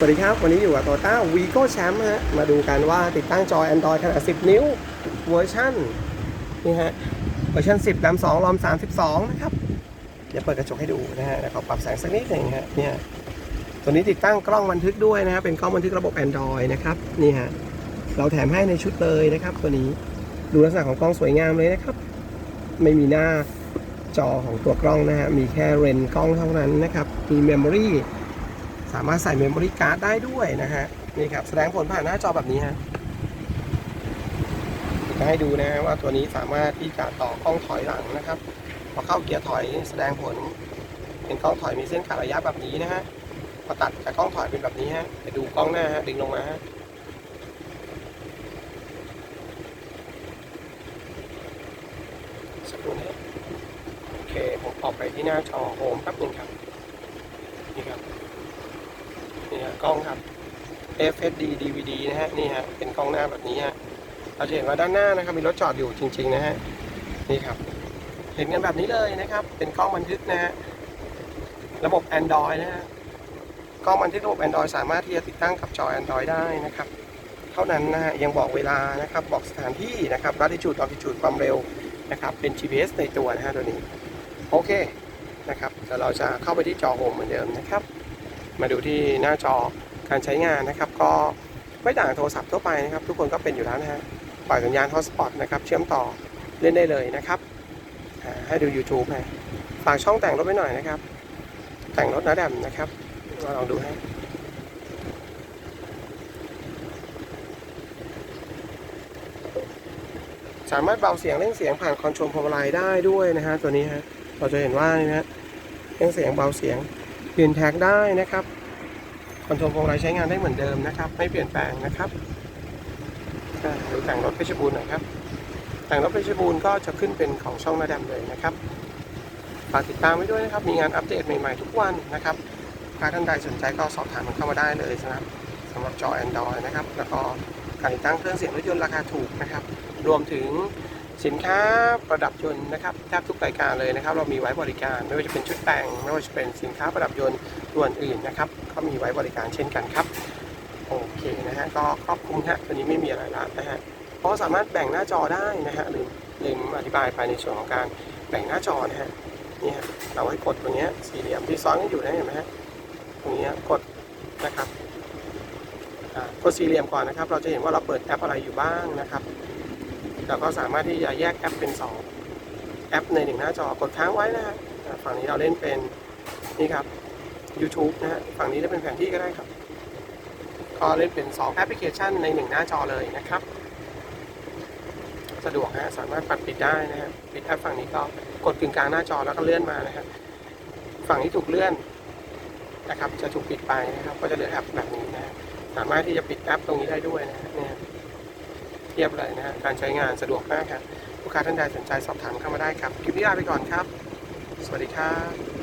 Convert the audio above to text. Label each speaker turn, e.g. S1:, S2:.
S1: สวัสดีครับ วันนี้อยู่กับ Toyota Vigo Champ ฮะ มาดูกันว่าติดตั้งจอ Android ขนาด 10 นิ้ว เวอร์ชันนี่ฮะ เวอร์ชัน 10 RAM 2 ROM 32 นะครับ เดี๋ยวเปิดกระจกให้ดูนะฮะแล้วก็ปรับแสงสักนิดหนึ่งฮะเนี่ยตัวนี้ติดตั้งกล้องบันทึกด้วยนะฮะ เป็นกล้องบันทึกระบบ Android นะครับ นี่ฮะ เราแถมให้ในชุดเลยนะครับ ตัวนี้ ดูลักษณะของกล้องสวยงามเลยนะครับ ไม่มีหน้าจอของตัวกล้องนะฮะ มีแค่เรนส์กล้องเท่านั้นนะครับ มีเมมโมรี สามารถใส่เมมโมรี่การ์ดได้ด้วยนะฮะนี่ครับแสดงผลผ่านหน้าจอแบบนี้ฮะจะให้ดูนะว่าตัวนี้สามารถที่จะต่อกล้องถอยหลังนะครับพอเข้าเกียร์ถอยแสดงผล เป็นกล้องถอยมีเส้นขาดระยะแบบนี้นะฮะพอตัดจากกล้องถอยเป็นแบบนี้ฮะไปดูกล้องหน้าฮะดึงลงมาฮะสักครู่นะโอเคผมออกไปที่หน้าจอโฮมแป๊บหนึงครับนี่ครับ กล้องครับ FSD DVD นะฮะนี่ฮะเป็นกล้องหน้าแบบนี้ฮะเราจะเห็นว่าด้านหน้านะครับมีรถจอดอยู่จริง ๆ นะฮะนี่ครับ เห็นกันแบบนี้เลยนะครับ เป็นกล้องบันทึกนะฮะระบบ Android นะฮะกล้องบันทึกระบบ Android สามารถที่จะติดตั้งกับจอ Android ได้นะครับ เท่านั้นนะฮะยังบอกเวลานะครับบอกสถานที่นะครับ latitude longitude ความเร็วนะครับ เป็น GPS ในตัวนะฮะตัวนี้โอเคนะครับเดี๋ยวเราจะเข้าไปที่จอโฮมเหมือนเดิมนะครับ มาดูที่หน้าจอการใช้งานนะครับ ก็ไม่ต่างโทรศัพท์ทั่วไปนะครับ ทุกคนก็เป็นอยู่แล้วนะฮะปล่อยสัญญาณ hotspot นะครับ เชื่อมต่อเล่นได้เลยนะครับให้ดู YouTube ฮะฝากช่องแต่งรถไว้หน่อยนะครับ แต่งรถนะแดมนะครับมาลองดูฮะสามารถเบาเสียงเร่งเสียงผ่านคอนโทรลพวงมาลัยได้ด้วยนะฮะตัวนี้ฮะเราจะเห็นว่านี่นะฮะเร่งเสียงเบาเสียง เปลี่ยนแท็กได้นะครับคอนโทรลพวงมาลัยใช้งานได้เหมือนเดิมนะครับ ไม่เปลี่ยนแปลงนะครับดูแต่งรถเพชรบูรณ์หน่อยครับ แต่งรถเพชรบูรณ์ก็จะขึ้นเป็นของช่องนาดมเลยนะครับฝากติดตามไว้ด้วยนะครับ มีงานอัปเดตใหม่ๆทุกวันนะครับถ้าท่านใดสนใจก็สอบถามมันเข้ามาได้เลยนะครับสำหรับจอ Android นะครับ แล้วก็การติดตั้งเครื่องเสียงรถยนต์ราคาถูกนะครับ รวมถึง สินค้าประดับยนต์นะครับแทบทุกรายการเลยนะครับ เรามีไว้บริการไม่ว่าจะเป็นชุดแต่ง ไม่ว่าจะเป็นสินค้าประดับยนต์ตัวนอื่นนะครับก็มีไว้บริการเช่นกันครับ โอเคนะฮะก็ครอบคลุมฮะตัวนี้ไม่มีอะไรละนะฮะเพราะสามารถแบ่งหน้าจอได้นะฮะลืมลืมอธิบายไปในส่วนของการแบ่งหน้าจอนะฮะนี่ฮะเราให้กดตัวเนี้ยสี่เหลี่ยมที่ซ้อนกันอยู่นะเห็นไหมฮะตรงนี้กดนะครับกดสี่เหลี่ยมก่อนนะครับ เราจะเห็นว่าเราเปิดแอปอะไรอยู่บ้างนะครับ เราก็สามารถที่จะแยกแอปเป็น 2 แอปในหนึ่งหน้าจอกดค้างไว้นะฮะฝั่งนี้เราเล่นเป็นนี่ครับ YouTube นะฮะฝั่งนี้จะเป็นแผนที่ก็ได้ครับ ก็เล่นเป็น 2 แอปพลิเคชันใน1หน้าจอเลยนะครับ สะดวกฮะสามารถปัดปิดได้นะฮะปิดแอปฝั่งนี้ก็กดกึ่งกลางหน้าจอแล้วก็เลื่อนมานะฮะฝั่งที่ถูกเลื่อนนะครับจะถูกปิดไปนะครับ ก็จะเหลือแอปแบบนี้นะฮะสามารถที่จะปิดแอปตรงนี้ได้ด้วยนะฮะเนี่ย ทียบเลยนะฮะการใช้งานสะดวกมากครับลูกค้าท่านใดสนใจสอบถามเข้ามาได้ครับคลิปนี้ลาไปก่อนครับ สวัสดีครับ